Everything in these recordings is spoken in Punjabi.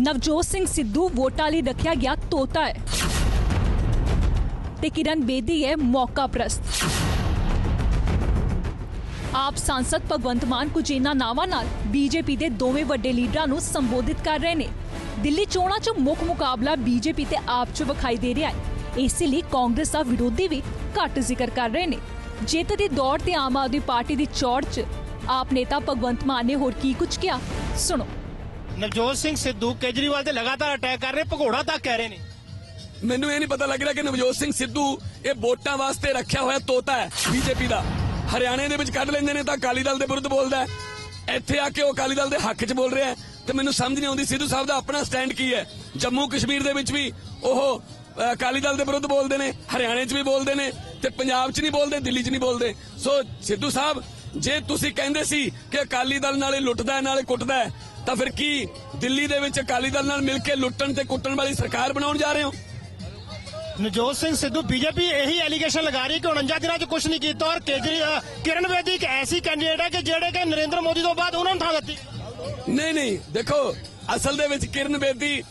ਨਵਜੋਤ ਸਿੰਘ ਸਿੱਧੂ ਵੋਟਾਂ ਲਈ ਰੱਖਿਆ ਗਿਆ ਤੋਤਾ ਹੈ। ਤੇ ਕਿਰਨ ਬੇਦੀ ਹੈ ਮੌਕਾ ਪ੍ਰਸਤ। ਆਪ ਸੰਸਦ ਭਗਵੰਤ ਮਾਨ ਕੁਝ ਇਹਨਾਂ ਨਾਵਾਂ ਨਾਲ ਬੀਜੇਪੀ ਦੇ ਦੋਵੇਂ ਵੱਡੇ ਲੀਡਰਾਂ ਨੂੰ ਸੰਬੋਧਿਤ ਕਰ ਰਹੇ ਨੇ। ਦਿੱਲੀ ਚੋਣਾਂ 'ਚ ਮੁੱਖ ਮੁਕਾਬਲਾ ਬੀਜੇਪੀ ਤੇ ਆਪ 'ਚ ਵਿਖਾਈ ਦੇ ਰਿਹਾ ਹੈ। ਇਸੇ ਲਈ ਕਾਂਗਰਸ ਦਾ ਵਿਰੋਧੀ ਵੀ ਘੱਟ ਜ਼ਿਕਰ ਕਰ ਰਹੇ ਨੇ। ਜਿੱਤ ਦੀ ਦੌੜ ਤੇ ਆਮ ਆਦਮੀ ਪਾਰਟੀ ਦੀ ਚੌੜ 'ਚ ਆਪ ਨੇਤਾ ਭਗਵੰਤ ਮਾਨ ਨੇ ਹੋਰ ਕੀ ਕੁਝ ਕਿਹਾ? ਸੁਣੋ। ਨਵਜੋਤ ਸਿੰਘ ਸਿੱਧੂ ਕੇਜਰੀਵਾਲ ਤੇ ਲਗਾਤਾਰ ਅਟੈਕ ਕਰ ਰਹੇ, ਭਗੌੜਾ ਤੱਕ ਕਹਿ ਰਹੇ ਨੇ। ਮੈਨੂੰ ਇਹ ਨਹੀਂ ਪਤਾ ਲੱਗ ਰਿਹਾ ਕਿ ਨਵਜੋਤ ਸਿੰਘ ਸਿੱਧੂ ਇਹ ਵੋਟਾਂ ਵਾਸਤੇ ਰੱਖਿਆ ਹੋਇਆ ਤੋਤਾ ਹੈ ਬੀਜੇਪੀ ਦਾ। ਹਰਿਆਣੇ ਦੇ ਵਿੱਚ ਕੱਢ ਲੈਂਦੇ ਨੇ ਤਾਂ ਅਕਾਲੀ ਦਲ ਦੇ ਵਿਰੁੱਧ ਬੋਲਦਾ ਇੱਥੇ ਆ ਕੇ ਉਹ ਅਕਾਲੀ ਦਲ ਦੇ ਹੱਕ 'ਚ ਬੋਲ ਰਿਹਾ ਤੇ ਮੈਨੂੰ ਸਮਝ ਨਹੀਂ ਆਉਂਦੀ ਸਿੱਧੂ ਸਾਹਿਬ ਦਾ ਆਪਣਾ ਸਟੈਂਡ ਕੀ ਹੈ। ਜੰਮੂ ਕਸ਼ਮੀਰ ਦੇ ਵਿੱਚ ਵੀ ਉਹ ਅਕਾਲੀ ਦਲ ਦੇ ਵਿਰੁੱਧ ਬੋਲਦੇ ਨੇ, ਹਰਿਆਣੇ 'ਚ ਵੀ ਬੋਲਦੇ ਨੇ ਤੇ ਪੰਜਾਬ 'ਚ ਨਹੀਂ ਬੋਲਦੇ, ਦਿੱਲੀ 'ਚ ਨਹੀਂ ਬੋਲਦੇ। ਸੋ ਸਿੱਧੂ ਸਾਹਿਬ, ਜੇ ਤੁਸੀਂ ਕਹਿੰਦੇ ਸੀ ਕਿ ਅਕਾਲੀ ਦਲ ਨਾਲੇ ਲੁੱਟਦਾ ਨਾਲੇ ਕੁੱਟਦਾ ਤਾਂ ਫਿਰ ਕੀ? ਦਿੱਲੀ ਦੇ ਵਿੱਚ ਅਕਾਲੀ ਦਲ ਨਾਲ ਮਿਲ ਕੇ ਲੁੱਟਣ ਤੇ ਕੁੱਟਣ ਵਾਲੀ ਸਰਕਾਰ ਬਣਾਉਣ ਜਾ ਰਹੇ ਹੋ? ਨਵਜੋਤ ਸਿੰਘ ਸਿੱਧੂ ਬੀਜੇਪੀ ਇਹੀ ਐਲੀਗੇਸ਼ਨ ਲਗਾ ਰਹੀ ਕਿ 49 ਦਿਨਾਂ 'ਚ ਕੁਝ ਨਹੀਂ ਕੀਤਾ ਔਰ ਕੇਜਰੀ ਕਿਰਨ ਬੇਦੀ ਇੱਕ ਐਸੀ ਕੈਂਡੀਡੇਟ ਹੈ ਕਿ ਜਿਹੜੇ ਕਿ ਨਰਿੰਦਰ ਮੋਦੀ ਤੋਂ ਬਾਅਦ ਉਹਨਾਂ ਨੂੰ ਥਾਂ ਦਿੱਤੀ। ਨਹੀਂ ਨਹੀਂ ਦੇਖੋ ਅਸਲ ਦੇ ਵਿੱਚ ਕਿਰਨ ਬੇਦੀ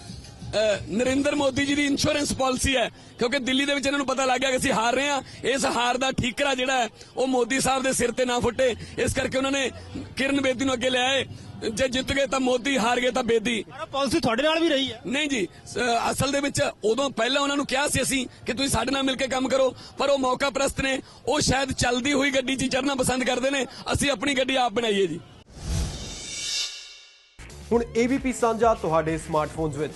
ਨਰਿੰਦਰ ਮੋਦੀ ਜੀ ਦੀ ਇੰਸ਼ੋਰੈਂਸ ਪਾਲਿਸੀ ਹੈ ਕਿਉਂਕਿ ਦਿੱਲੀ ਦੇ ਵਿੱਚ ਇਹਨਾਂ ਨੂੰ ਪਤਾ ਲੱਗ ਗਿਆ ਕਿ ਅਸੀਂ ਹਾਰ ਰਹੇ ਹਾਂ। ਇਸ ਹਾਰ ਦਾ ਠੀਕਰਾ ਜਿਹੜਾ ਹੈ ਉਹ ਮੋਦੀ ਸਾਹਿਬ ਦੇ ਸਿਰ ਤੇ ਨਾ ਫੁੱਟੇ। ਇਸ ਕਰਕੇ ਉਹਨਾਂ ਨੇ ਕਿਰਨ ਬੇਦੀ ਨੂੰ ਅੱਗੇ ਲਿਆਏ। ਜੇ ਜਿੱਤ ਗਏ ਤਾਂ ਮੋਦੀ ਹਾਰ ਗਏ ਤਾਂ ਬੇਦੀ। ਪਾਲਿਸੀ ਤੁਹਾਡੇ ਨਾਲ ਵੀ ਰਹੀ ਹੈ। ਨਹੀਂ ਜੀ ਅਹ, ਅਸਲ ਦੇ ਵਿੱਚ ਉਦੋਂ ਪਹਿਲਾਂ ਉਹਨਾਂ ਨੂੰ ਕਿਹਾ ਸੀ ਅਸੀਂ ਕਿ ਤੁਸੀਂ ਸਾਡੇ ਨਾਲ ਮਿਲ ਕੇ ਕੰਮ ਕਰੋ ਪਰ ਉਹ ਮੌਕਾ ਪ੍ਰਸਤ ਨੇ। ਉਹ ਸ਼ਾਇਦ ਚੱਲਦੀ ਹੋਈ ਗੱਡੀ 'ਚ ਹੀ ਚੜ੍ਹਨਾ ਪਸੰਦ ਕਰਦੇ ਨੇ। ਅਸੀਂ ਆਪਣੀ ਗੱਡੀ ਆਪ ਬਣਾਈਏ ਜੀ। ਹੁਣ ABP ਸਾਂਝਾ ਤੁਹਾਡੇ ਸਮਾਰਟਫੋਨਸ ਵਿੱਚ।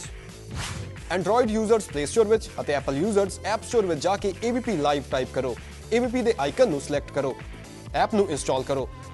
Android ਯੂਜ਼ਰਸ Play Store ਵਿੱਚ ਅਤੇ Apple ਯੂਜ਼ਰਸ App Store ਵਿੱਚ ਜਾ ਕੇ ABP ਲਾਈਵ ਟਾਈਪ ਕਰੋ। ABP ਦੇ ਆਈਕਨ ਨੂੰ ਸਿਲੈਕਟ ਕਰੋ। ਐਪ ਨੂੰ ਇੰਸਟਾਲ ਕਰੋ।